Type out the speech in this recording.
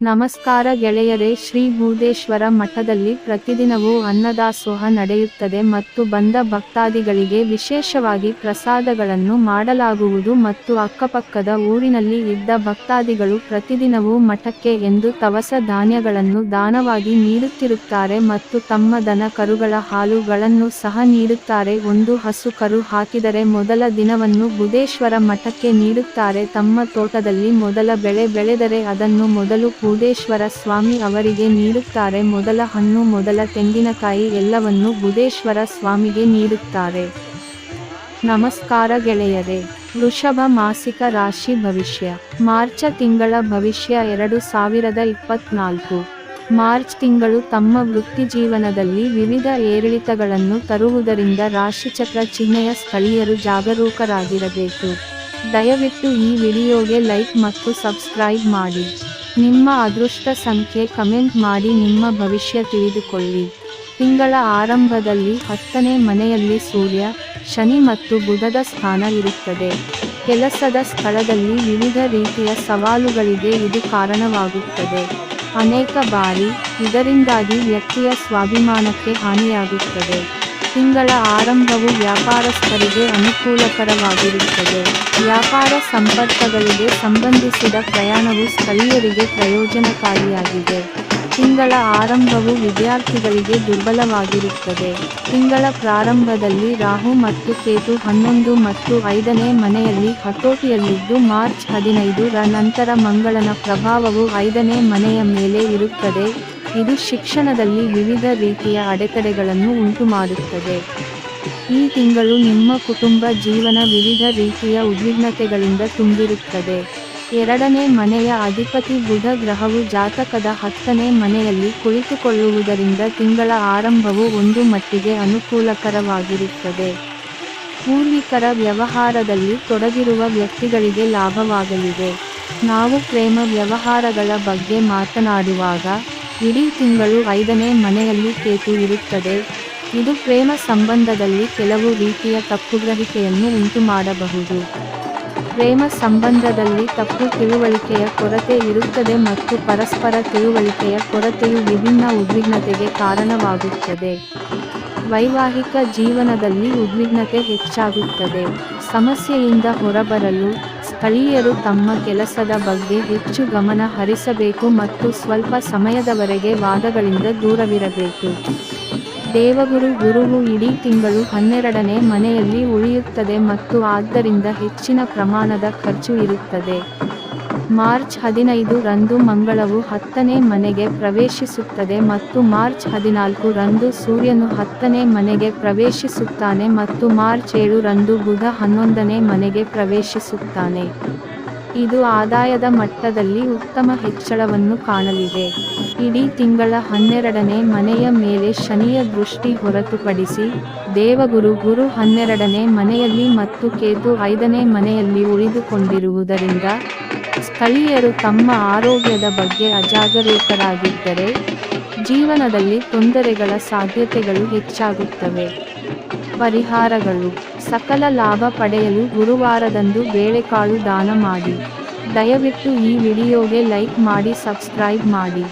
ನಮಸ್ಕಾರ ಗೆಳೆಯರೇ, ಶ್ರೀ ಭೂದೇಶ್ವರ ಮಠದಲ್ಲಿ ಪ್ರತಿದಿನವೂ ಅನ್ನದಾಸೋಹ ನಡೆಯುತ್ತದೆ ಮತ್ತು ಬಂದ ಭಕ್ತಾದಿಗಳಿಗೆ ವಿಶೇಷವಾಗಿ ಪ್ರಸಾದಗಳನ್ನು ಮಾಡಲಾಗುವುದು ಮತ್ತು ಅಕ್ಕಪಕ್ಕದ ಊರಿನಲ್ಲಿ ಇದ್ದ ಭಕ್ತಾದಿಗಳು ಪ್ರತಿದಿನವೂ ಮಠಕ್ಕೆ ಎಂದು ತವಸ ಧಾನ್ಯಗಳನ್ನು ದಾನವಾಗಿ ನೀಡುತ್ತಿರುತ್ತಾರೆ ಮತ್ತು ತಮ್ಮ ದನ ಕರುಗಳ ಹಾಲುಗಳನ್ನು ಸಹ ನೀಡುತ್ತಾರೆ. ಒಂದು ಹಸು ಕರು ಹಾಕಿದರೆ ಮೊದಲ ದಿನವನ್ನು ಬುಧೇಶ್ವರ ಮಠಕ್ಕೆ ನೀಡುತ್ತಾರೆ. ತಮ್ಮ ತೋಟದಲ್ಲಿ ಮೊದಲ ಬೆಳೆ ಬೆಳೆದರೆ ಅದನ್ನು ಮೊದಲು ಬುಧೇಶ್ವರ ಸ್ವಾಮಿ ಅವರಿಗೆ ನೀಡುತ್ತಾರೆ. ಮೊದಲ ಹಣ್ಣು, ಮೊದಲ ತೆಂಗಿನಕಾಯಿ ಎಲ್ಲವನ್ನೂ ಬುಧೇಶ್ವರ ಸ್ವಾಮಿಗೆ ನೀಡುತ್ತಾರೆ. ನಮಸ್ಕಾರ ಗೆಳೆಯರೇ, ವೃಷಭ ಮಾಸಿಕ ರಾಶಿ ಭವಿಷ್ಯ. ಮಾರ್ಚ ತಿಂಗಳ ಭವಿಷ್ಯ ಎರಡು ಸಾವಿರದ ಇಪ್ಪತ್ನಾಲ್ಕು. ಮಾರ್ಚ್ ತಿಂಗಳು ತಮ್ಮ ವೃತ್ತಿ ಜೀವನದಲ್ಲಿ ವಿವಿಧ ಏರಿಳಿತಗಳನ್ನು ತರುವುದರಿಂದ ರಾಶಿಚಕ್ರ ಚಿಹ್ನೆಯ ಸ್ಥಳೀಯರು ಜಾಗರೂಕರಾಗಿರಬೇಕು. ದಯವಿಟ್ಟು ಈ ವಿಡಿಯೋಗೆ ಲೈಕ್ ಮತ್ತು ಸಬ್ಸ್ಕ್ರೈಬ್ ಮಾಡಿ. ನಿಮ್ಮ ಅದೃಷ್ಟ ಸಂಖ್ಯೆ ಕಮೆಂಟ್ ಮಾಡಿ ನಿಮ್ಮ ಭವಿಷ್ಯ ತಿಳಿದುಕೊಳ್ಳಿ. ತಿಂಗಳ ಆರಂಭದಲ್ಲಿ ಹತ್ತನೇ ಮನೆಯಲ್ಲಿ ಸೂರ್ಯ, ಶನಿ ಮತ್ತು ಬುಧದ ಸ್ಥಾನ ಇರುತ್ತದೆ. ಕೆಲಸದ ಸ್ಥಳದಲ್ಲಿ ವಿವಿಧ ರೀತಿಯ ಸವಾಲುಗಳಿಗೆ ಇದು ಕಾರಣವಾಗುತ್ತದೆ. ಅನೇಕ ಬಾರಿ ಇದರಿಂದಾಗಿ ವ್ಯಕ್ತಿಯ ಸ್ವಾಭಿಮಾನಕ್ಕೆ ಹಾನಿಯಾಗುತ್ತದೆ. ತಿಂಗಳ ಆರಂಭವು ವ್ಯಾಪಾರಸ್ಥರಿಗೆ ಅನುಕೂಲಕರವಾಗಿರುತ್ತದೆ. ವ್ಯಾಪಾರ ಸಂಪರ್ಕಗಳಿಗೆ ಸಂಬಂಧಿಸಿದ ಪ್ರಯಾಣವು ಸ್ಥಳೀಯರಿಗೆ ಪ್ರಯೋಜನಕಾರಿಯಾಗಿದೆ. ತಿಂಗಳ ಆರಂಭವು ವಿದ್ಯಾರ್ಥಿಗಳಿಗೆ ದುರ್ಬಲವಾಗಿರುತ್ತದೆ. ತಿಂಗಳ ಪ್ರಾರಂಭದಲ್ಲಿ ರಾಹು ಮತ್ತು ಕೇತು ಹನ್ನೊಂದು ಮತ್ತು ಐದನೇ ಮನೆಯಲ್ಲಿ ಹತೋಟಿಯಲ್ಲಿದ್ದು ಮಾರ್ಚ್ ಹದಿನೈದು ರ ನಂತರ ಮಂಗಳನ ಪ್ರಭಾವವು ಐದನೇ ಮನೆಯ ಮೇಲೆ ಇರುತ್ತದೆ. ಇದು ಶಿಕ್ಷಣದಲ್ಲಿ ವಿವಿಧ ರೀತಿಯ ಅಡೆತಡೆಗಳನ್ನು ಉಂಟುಮಾಡುತ್ತದೆ. ಈ ತಿಂಗಳು ನಿಮ್ಮ ಕುಟುಂಬ ಜೀವನ ವಿವಿಧ ರೀತಿಯ ಉದ್ವಿಗ್ನತೆಗಳಿಂದ ತುಂಬಿರುತ್ತದೆ. ಎರಡನೇ ಮನೆಯ ಅಧಿಪತಿ ಬುಧ ಗ್ರಹವು ಜಾತಕದ ಹತ್ತನೇ ಮನೆಯಲ್ಲಿ ಕುಳಿತುಕೊಳ್ಳುವುದರಿಂದ ತಿಂಗಳ ಆರಂಭವು ಒಂದು ಮಟ್ಟಿಗೆ ಅನುಕೂಲಕರವಾಗಿರುತ್ತದೆ. ಪೂರ್ವಿಕರ ವ್ಯವಹಾರದಲ್ಲಿ ತೊಡಗಿರುವ ವ್ಯಕ್ತಿಗಳಿಗೆ ಲಾಭವಾಗಲಿದೆ. ನಾವು ಪ್ರೇಮ ವ್ಯವಹಾರಗಳ ಬಗ್ಗೆ ಮಾತನಾಡುವಾಗ ಇಡೀ ತಿಂಗಳು ಐದನೇ ಮನೆಯಲ್ಲಿ ಕೇತು ಇರುತ್ತದೆ. ಇದು ಪ್ರೇಮ ಸಂಬಂಧದಲ್ಲಿ ಕೆಲವು ರೀತಿಯ ತಪ್ಪುಗ್ರಹಿಕೆಯನ್ನು ಉಂಟುಮಾಡಬಹುದು. ಪ್ರೇಮ ಸಂಬಂಧದಲ್ಲಿ ತಪ್ಪು ತಿಳುವಳಿಕೆಯ ಕೊರತೆ ಇರುತ್ತದೆ ಮತ್ತು ಪರಸ್ಪರ ತಿಳುವಳಿಕೆಯ ಕೊರತೆಯು ವಿಭಿನ್ನ ಉದ್ವಿಗ್ನತೆಗೆ ಕಾರಣವಾಗುತ್ತದೆ. ವೈವಾಹಿಕ ಜೀವನದಲ್ಲಿ ಉದ್ವಿಗ್ನತೆ ಹೆಚ್ಚಾಗುತ್ತದೆ. ಸಮಸ್ಯೆಯಿಂದ ಹೊರಬರಲು ಸ್ಥಳೀಯರು ತಮ್ಮ ಕೆಲಸದ ಬಗ್ಗೆ ಹೆಚ್ಚು ಗಮನ ಹರಿಸಬೇಕು ಮತ್ತು ಸ್ವಲ್ಪ ಸಮಯದವರೆಗೆ ವಾದಗಳಿಂದ ದೂರವಿರಬೇಕು. ದೇವಗುರು ಗುರುವು ಇಡೀ ತಿಂಗಳು ಹನ್ನೆರಡನೇ ಮನೆಯಲ್ಲಿ ಉಳಿಯುತ್ತದೆ ಮತ್ತು ಆದ್ದರಿಂದ ಹೆಚ್ಚಿನ ಪ್ರಮಾಣದ ಖರ್ಚು ಇರುತ್ತದೆ. ಮಾರ್ಚ್ ಹದಿನೈದು ರಂದು ಮಂಗಳವು ಹತ್ತನೇ ಮನೆಗೆ ಪ್ರವೇಶಿಸುತ್ತದೆ ಮತ್ತು ಮಾರ್ಚ್ ಹದಿನಾಲ್ಕು ರಂದು ಸೂರ್ಯನು ಹತ್ತನೇ ಮನೆಗೆ ಪ್ರವೇಶಿಸುತ್ತಾನೆ ಮತ್ತು ಮಾರ್ಚ್ ಏಳು ರಂದು ಬುಧ ಹನ್ನೊಂದನೇ ಮನೆಗೆ ಪ್ರವೇಶಿಸುತ್ತಾನೆ. ಇದು ಆದಾಯದ ಮಟ್ಟದಲ್ಲಿ ಉತ್ತಮ ಹೆಚ್ಚಳವನ್ನು ಕಾಣಲಿದೆ. ಇಡೀ ತಿಂಗಳ ಹನ್ನೆರಡನೇ ಮನೆಯ ಮೇಲೆ ಶನಿಯ ದೃಷ್ಟಿ ಹೊರತುಪಡಿಸಿ ದೇವಗುರು ಗುರು ಹನ್ನೆರಡನೇ ಮನೆಯಲ್ಲಿ ಮತ್ತು ಕೇತು ಐದನೇ ಮನೆಯಲ್ಲಿ ಉಳಿದುಕೊಂಡಿರುವುದರಿಂದ ಸ್ಥಳೀಯರು ತಮ್ಮ ಆರೋಗ್ಯದ ಬಗ್ಗೆ ಅಜಾಗರೂಕರಾಗಿದ್ದರೆ ಜೀವನದಲ್ಲಿ ತೊಂದರೆಗಳ ಸಾಧ್ಯತೆಗಳು ಹೆಚ್ಚಾಗುತ್ತವೆ. ಪರಿಹಾರಗಳು. ಸಕಲ ಲಾಭ ಪಡೆಯಲು ಗುರುವಾರದಂದು ಬೇಳೆಕಾಳು ದಾನ ಮಾಡಿ. ದಯವಿಟ್ಟು ಈ ವಿಡಿಯೋಗೆ ಲೈಕ್ ಮಾಡಿ, ಸಬ್ಸ್ಕ್ರೈಬ್ ಮಾಡಿ.